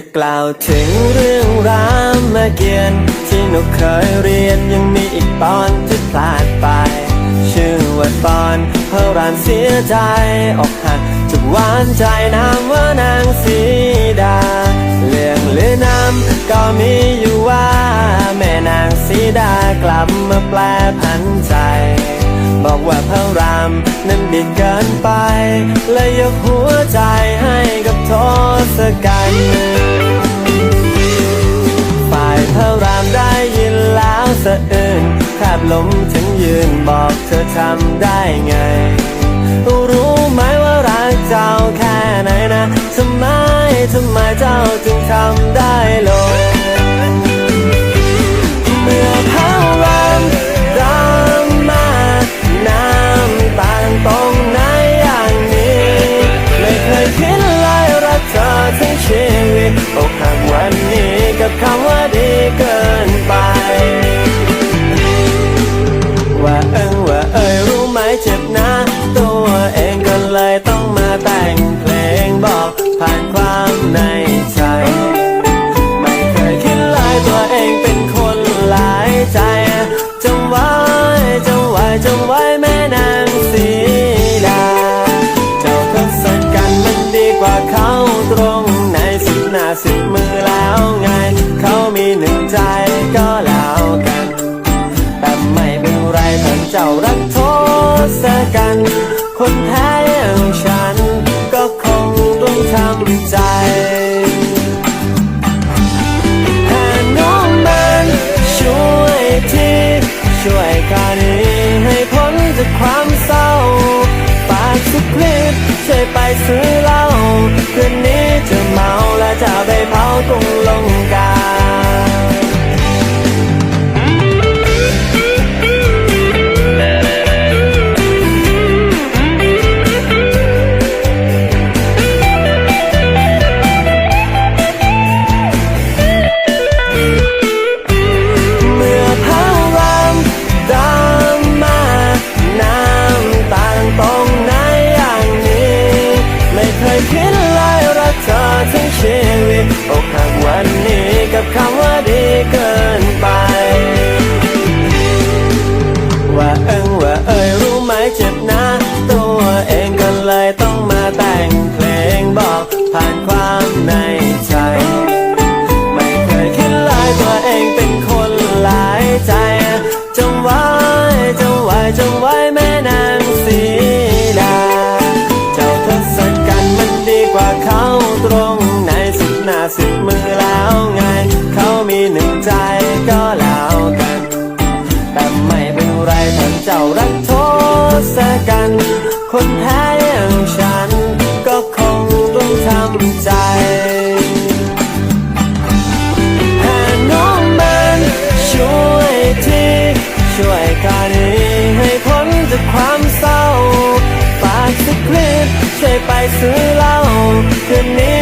จะกล่าวถึงเรื่องรามเกียรติที่หนูเคยเรียนยังมีอีกตอนที่พลาดไป ชื่อว่าตอนพระรามเสียใจอกหักจากหวานใจนามว่านางสีดาเรื่องลือนำก็มีอยู่ว่า แม่นางสีดากลับมาแปลพันใจ บอกว่าพระรามนั้นดีเกินไปเลยยกหัวใจให้กับทศกัณฐ์ฝ่ายพระรามได้ยินแล้วสะอื้นแทบล้มถึงยืนบอกเธอทำได้ไง รู้ไหมว่ารักเจ้าแค่ไหนนะ ทำไม ทำไมเจ้าจึงทำได้ลง เจ็บนะ ตัวเองก็เลยต้องมาแต่งเพลงบอกผ่านความในใจ ไม่เคยคิดเลยตัวเองเป็นคนหลายใจจงไว้จงไว้จงไว้แม่นางสีดา เจ้าทศกัณฐ์มันดีกว่าเขาตรงไหนสิบหน้าสิบมือแล้วไง เขามีหนึ่งใจก็แล้วกัน แต่ไม่เป็นไรถ้าเจ้ารัก โทษกัน คนแท้อย่างฉัน ก็คงต้องทำใจหาน้องมันช่วยทีช่วยข้านี้ให้พ้นจากความเศร้าฝากสักคลิปช่วยไปซื้อเหล้าคืนนี้จะเมาและจะไปเผาตรงลงกา เกินไป ว่าเอิงว่าเอ่ยรู้ไหมเจ็บนะ ตัวเองก็เลยต้องมาแต่งเพลงบอกผ่านความในใจ ไม่เคยคิดเลยตัวเองเป็นคนหลายใจ จงไว้จงไว้จงไว้แม่นางสีดา เจ้าทศกัณฐ์มันดีกว่าเขาตรงไหนสิบหน้าสิบมือแล้วไง มีหนึ่งใจก็แล้วกัน แต่ไม่เป็นไรถ้าเจ้ารักโทษกัน คนแท้อย่างฉัน ก็คงต้องทำใจหาน้องมันช่วยทีช่วยข้านี้ให้พ้นจากความเศร้า ฝากสักคลิปช่วยไปซื้อเหล้าคืนนี้